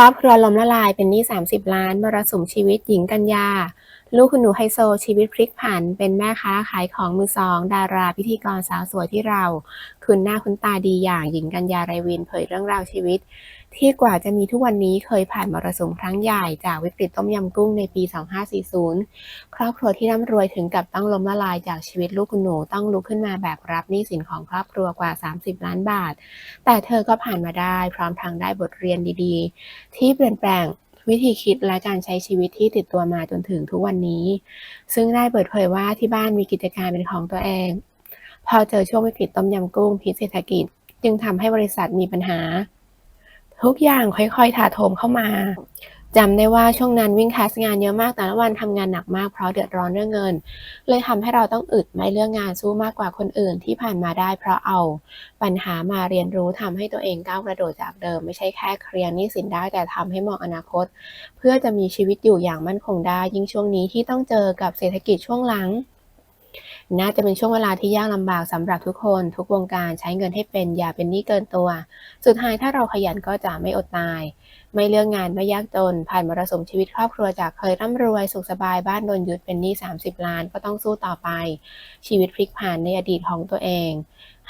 ครอบครัวล้มละลายเป็นหนี้ 30 ล้านมรสุมชีวิตหญิงกัญญาลูกคุณหนูไฮโซชีวิตพลิกผัน เป็นแม่ค้าขายของมือสอง ดาราพิธีกรสาวสวยที่เรา คุณหน้าคุณตาดีอย่างหญิงกัญญาไรวินเผยเรื่องราวชีวิต ที่กว่าจะมีทุกวันนี้เคยผ่านมรสุมครั้งใหญ่จากวิกฤตต้มยำกุ้งในปี 2540 ครอบครัวที่ร่ำรวยถึงกับต้องล้มละลายจากชีวิตลูกคุณหนูต้องลุกขึ้นมาแบกรับหนี้สินของครอบครัวกว่า 30 ล้านบาท แต่เธอก็ผ่านมาได้ พร้อมทั้งได้บทเรียนดี ๆ ที่เปลี่ยนแปลง วิธีคิดและการใช้ชีวิตที่ติดตัวมาจนถึงทุกวันนี้ ซึ่งได้เปิดเผยว่าที่บ้านมีกิจการเป็นของตัวเอง พอเจอช่วงวิกฤตต้มยำกุ้งพิษเศรษฐกิจ จึงทำให้บริษัทมีปัญหา ทุกอย่างค่อยๆถาโถมเข้ามา จำได้ว่าช่วงนั้นวิ่งแคสงานเยอะมากแต่ละวันทำงานหนักมากเพราะเดือดร้อนเรื่องเงิน เลยทำให้เราต้องอึดไม่เลือกงานสู้มากกว่าคนอื่นที่ผ่านมาได้ เพราะเอาปัญหามาเรียนรู้ทำให้ตัวเองก้าวกระโดดจากเดิม ไม่ใช่แค่เคลียร์หนี้สินได้แต่ทำให้มองอนาคต เพื่อจะมีชีวิตอยู่อย่างมั่นคงได้ ยิ่งช่วงนี้ที่ต้องเจอกับเศรษฐกิจช่วงหลัง น่าจะเป็นช่วงเวลาที่ยากลำบากสำหรับทุกคน ทุกวงการใช้เงินให้เป็นอย่าเป็นหนี้เกินตัว สุดท้ายถ้าเราขยันก็จะไม่อดตาย ไม่เลือกงานไม่ยากจน ผ่านมรสุมชีวิตครอบครัวจากเคยร่ำรวยสุขสบายบ้านโดนยึดเป็นหนี้ 30 ล้านก็ต้องสู้ต่อไป ชีวิตพลิกผันในอดีตของตัวเอง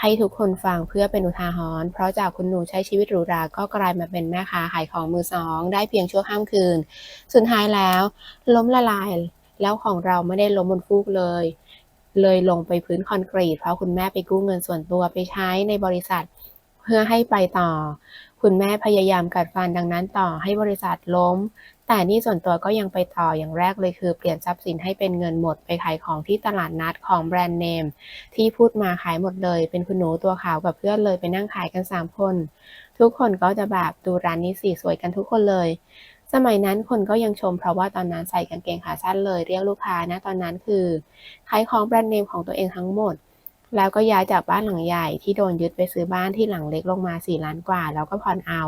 ให้ทุกคนฟังเพื่อเป็นอุทาหรณ์เพราะจากคุณหนูใช้ชีวิตหรูหราก็กลายมาเป็นแม่ค้าขายของมือสอง ได้เพียงชั่วข้ามคืน สุดท้ายแล้ว ล้มละลายแล้วของเราไม่ได้ล้มบนฟูกเลย เลยลงไปพื้นคอนกรีต เพราะคุณแม่ไปกู้เงินส่วนตัวไปใช้ในบริษัท เพื่อให้ไปต่อ คุณแม่พยายามกัดฟันดังนั้นต่อให้บริษัทล้ม แต่นี่ส่วนตัวก็ยังไปต่ออย่างแรกเลยคือเปลี่ยนทรัพย์สินให้เป็นเงินหมดไปขายของที่ตลาดนัดของแบรนด์เนม ที่พูดมาขายหมดเลย เป็นคุณหนูตัวขาวกับเพื่อนเลยไปนั่งขายกัน3คนทุกคนก็จะแบบดูร้านนี้สิสวยกันทุกคนเลย สมัยนั้นคนก็ยังชมเพราะว่าตอนนั้นใส่กางเกงขาสั้นเลยเรียกลูกค้านะตอนนั้นคือขายของแบรนด์เนมของตัวเองทั้งหมด แล้วก็ย้ายจากบ้านหลังใหญ่ที่โดนยึดไปซื้อบ้านที่หลังเล็กลงมา4ล้านกว่า แล้วก็ผ่อนเอา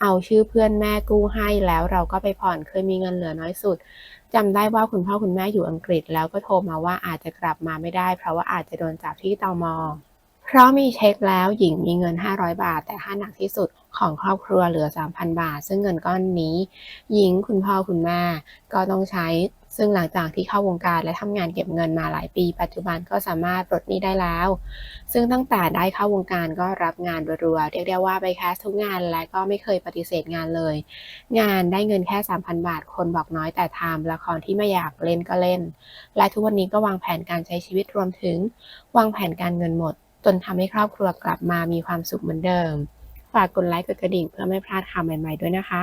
เอาชื่อเพื่อนแม่กู้ให้แล้วเราก็ไปผ่อนเคยมีเงินเหลือน้อยสุดจำได้ว่าคุณพ่อคุณแม่อยู่อังกฤษ แล้วก็โทรมาว่าอาจจะกลับมาไม่ได้ เพราะว่าอาจจะโดนจับที่ตม เพราะมีเช็คแล้วหญิงมีเงิน 500 บาท แต่ค่าหนักที่สุดของครอบครัวเหลือ 3,000 บาท ซึ่งเงินก้อนนี้ หญิงคุณพ่อคุณแม่ก็ต้องใช้ ซึ่งหลังจากที่เข้าวงการและทำงานเก็บเงินมาหลายปี ปัจจุบันก็สามารถปลดหนี้ได้แล้ว ซึ่งตั้งแต่ได้เข้าวงการก็รับงานรัวๆเรียกได้ว่าไปแคสทุกงานและก็ไม่เคยปฏิเสธงานเลย งานได้เงินแค่ 3,000 บาท คนบอกน้อยแต่ทำละครที่ไม่อยากเล่นก็เล่น และทุกวันนี้ก็วางแผนการใช้ชีวิตรวมถึง วางแผนการเงินหมด จนทำให้ครอบครัวกลับมามีความสุขเหมือนเดิม ฝากกดไลค์กดกระดิ่งเพื่อไม่พลาดข่าวใหม่ๆด้วยนะคะ